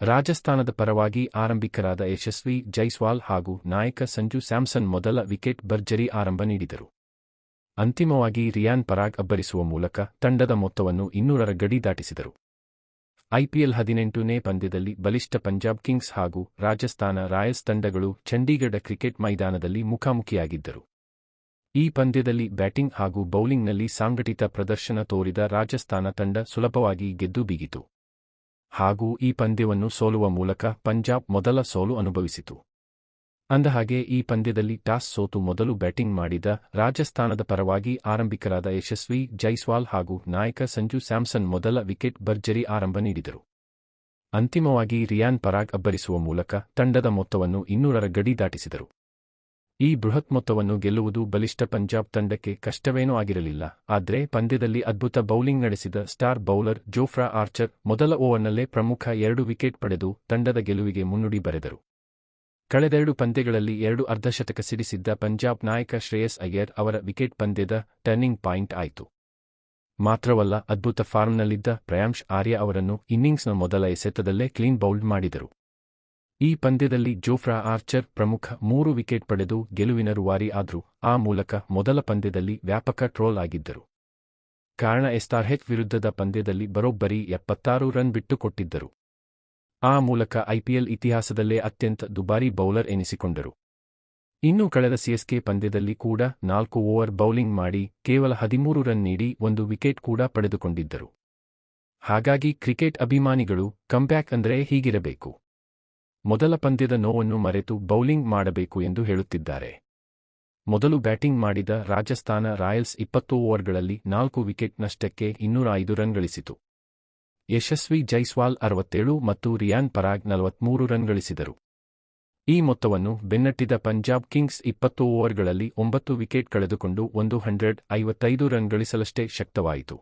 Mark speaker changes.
Speaker 1: ರಾಜಸ್ಥಾನದ ಪರವಾಗಿ ಆರಂಭಿಕರಾದ ಯಶಸ್ವಿ, ಜೈಸ್ವಾಲ್ ಹಾಗೂ ನಾಯಕ ಸಂಜು ಸ್ಯಾಮ್ಸನ್ ಮೊದಲ ವಿಕೆಟ್ ಭರ್ಜರಿ ಆರಂಭ ನೀಡಿದರು. ಅಂತಿಮವಾಗಿ ರಿಯಾನ್ ಪರಾಗ್ ಅಬ್ಬರಿಸುವ ಮೂಲಕ ತಂಡದ ಮೊತ್ತವನ್ನು ಇನ್ನೂರರ ಗಡಿ ದಾಟಿಸಿದರು. ಐಪಿಎಲ್ ಹದಿನೆಂಟನೇ ಪಂದ್ಯದಲ್ಲಿ ಬಲಿಷ್ಠ ಪಂಜಾಬ್ ಕಿಂಗ್ಸ್ ಹಾಗೂ ರಾಜಸ್ಥಾನ ರಾಯಲ್ಸ್ ತಂಡಗಳು ಚಂಡೀಗಢ ಕ್ರಿಕೆಟ್ ಮೈದಾನದಲ್ಲಿ ಮುಖಾಮುಖಿಯಾಗಿದ್ದರು. ಈ ಪಂದ್ಯದಲ್ಲಿ ಬ್ಯಾಟಿಂಗ್ ಹಾಗೂ ಬೌಲಿಂಗ್ನಲ್ಲಿ ಸಾಂಘಟಿತ ಪ್ರದರ್ಶನ ತೋರಿದ ರಾಜಸ್ಥಾನ ತಂಡ ಸುಲಭವಾಗಿ ಗೆದ್ದು ಬೀಗಿತು. ಹಾಗೂ ಈ ಪಂದ್ಯವನ್ನು ಸೋಲುವ ಮೂಲಕ ಪಂಜಾಬ್ ಮೊದಲ ಸೋಲು ಅನುಭವಿಸಿತು. ಅಂದಹಾಗೆ, ಈ ಪಂದ್ಯದಲ್ಲಿ ಟಾಸ್ ಸೋತು ಮೊದಲು ಬ್ಯಾಟಿಂಗ್ ಮಾಡಿದ ರಾಜಸ್ಥಾನದ ಪರವಾಗಿ ಆರಂಭಿಕರಾದ ಯಶಸ್ವಿ, ಜೈಸ್ವಾಲ್ ಹಾಗೂ ನಾಯಕ ಸಂಜು ಸ್ಯಾಮ್ಸನ್ ಮೊದಲ ವಿಕೆಟ್ ಭರ್ಜರಿ ಆರಂಭ ನೀಡಿದರು. ಅಂತಿಮವಾಗಿ ರಿಯಾನ್ ಪರಾಗ್ ಅಬ್ಬರಿಸುವ ಮೂಲಕ ತಂಡದ ಮೊತ್ತವನ್ನು ಇನ್ನೂರರ ಗಡಿ ದಾಟಿಸಿದರು. ಈ ಬೃಹತ್ ಮೊತ್ತವನ್ನು ಗೆಲ್ಲುವುದು ಬಲಿಷ್ಠ ಪಂಜಾಬ್ ತಂಡಕ್ಕೆ ಕಷ್ಟವೇನೂ ಆಗಿರಲಿಲ್ಲ. ಆದರೆ ಪಂದ್ಯದಲ್ಲಿ ಅದ್ಭುತ ಬೌಲಿಂಗ್ ನಡೆಸಿದ ಸ್ಟಾರ್ ಬೌಲರ್ ಜೋಫ್ರಾ ಆರ್ಚರ್ ಮೊದಲ ಓವರ್ನಲ್ಲೇ ಪ್ರಮುಖ ಎರಡು ವಿಕೆಟ್ ಪಡೆದು ತಂಡದ ಗೆಲುವಿಗೆ ಮುನ್ನುಡಿ ಬರೆದರು. ಕಳೆದೆರಡು ಪಂದ್ಯಗಳಲ್ಲಿ ಎರಡು ಅರ್ಧಶತಕ ಸಿಡಿಸಿದ್ದ ಪಂಜಾಬ್ ನಾಯಕ ಶ್ರೇಯಸ್ ಅಯ್ಯರ್ ಅವರ ವಿಕೆಟ್ ಪಂದ್ಯದ ಟರ್ನಿಂಗ್ ಪಾಯಿಂಟ್ ಆಯಿತು. ಮಾತ್ರವಲ್ಲ ಅದ್ಭುತ ಫಾರ್ಮ್ನಲ್ಲಿದ್ದ ಪ್ರಯಾಂಶ್ ಆರ್ಯ ಅವರನ್ನು ಇನ್ನಿಂಗ್ಸ್ನ ಮೊದಲ ಎಸೆತದಲ್ಲೇ ಕ್ಲೀನ್ ಬೌಲ್ಡ್ ಮಾಡಿದರು. ಈ ಪಂದ್ಯದಲ್ಲಿ ಜೋಫ್ರಾ ಆರ್ಚರ್ ಪ್ರಮುಖ ಮೂರು ವಿಕೆಟ್ ಪಡೆದು ಗೆಲುವಿನ ರೂವಾರಿ ಆದ್ರು. ಆ ಮೂಲಕ ಮೊದಲ ಪಂದ್ಯದಲ್ಲಿ ವ್ಯಾಪಕ ಟ್ರೋಲ್ ಆಗಿದ್ದರು. ಕಾರಣ ಎಸ್ತಾರ್ಹೆಚ್ ವಿರುದ್ಧದ ಪಂದ್ಯದಲ್ಲಿ ಬರೋಬ್ಬರಿ ಎಪ್ಪತ್ತಾರು ರನ್ ಬಿಟ್ಟುಕೊಟ್ಟಿದ್ದರು. ಆ ಮೂಲಕ ಐಪಿಎಲ್ ಇತಿಹಾಸದಲ್ಲೇ ಅತ್ಯಂತ ದುಬಾರಿ ಬೌಲರ್ ಎನಿಸಿಕೊಂಡರು. ಇನ್ನು ಕಳೆದ ಸಿಎಸ್ಕೆ ಪಂದ್ಯದಲ್ಲಿ ಕೂಡ ನಾಲ್ಕು ಓವರ್ ಬೌಲಿಂಗ್ ಮಾಡಿ ಕೇವಲ ಹದಿಮೂರು ರನ್ ನೀಡಿ ಒಂದು ವಿಕೆಟ್ ಕೂಡ ಪಡೆದುಕೊಂಡಿದ್ದರು. ಹಾಗಾಗಿ ಕ್ರಿಕೆಟ್ ಅಭಿಮಾನಿಗಳು ಕಂಬ್ಯಾಕ್ ಅಂದರೆ ಹೀಗಿರಬೇಕು. ಮೊದಲ ಪಂದ್ಯದ ನೋವನ್ನು ಮರೆತು ಬೌಲಿಂಗ್ ಮಾಡಬೇಕು ಎಂದು ಹೇಳುತ್ತಿದ್ದಾರೆ. ಮೊದಲು ಬ್ಯಾಟಿಂಗ್ ಮಾಡಿದ ರಾಜಸ್ಥಾನ ರಾಯಲ್ಸ್ ಇಪ್ಪತ್ತು ಓವರ್ಗಳಲ್ಲಿ ನಾಲ್ಕು ವಿಕೆಟ್ ನಷ್ಟಕ್ಕೆ ಇನ್ನೂರ ಐದು ರನ್ ಗಳಿಸಿತು ಯಶಸ್ವಿ ಜೈಸ್ವಾಲ್ ಅರವತ್ತೇಳು ಮತ್ತು ರಿಯಾನ್ ಪರಾಗ್ ನಲವತ್ಮೂರು ರನ್ ಗಳಿಸಿದರು ಈ ಮೊತ್ತವನ್ನು ಬೆನ್ನಟ್ಟಿದ ಪಂಜಾಬ್ ಕಿಂಗ್ಸ್ ಇಪ್ಪತ್ತು ಓವರ್ಗಳಲ್ಲಿ ಒಂಬತ್ತು ವಿಕೆಟ್ ಕಳೆದುಕೊಂಡು ಒಂದು ಹಂಡ್ರೆಡ್ ಐವತ್ತೈದು ರನ್ ಗಳಿಸಲಷ್ಟೇ ಶಕ್ತವಾಯಿತು.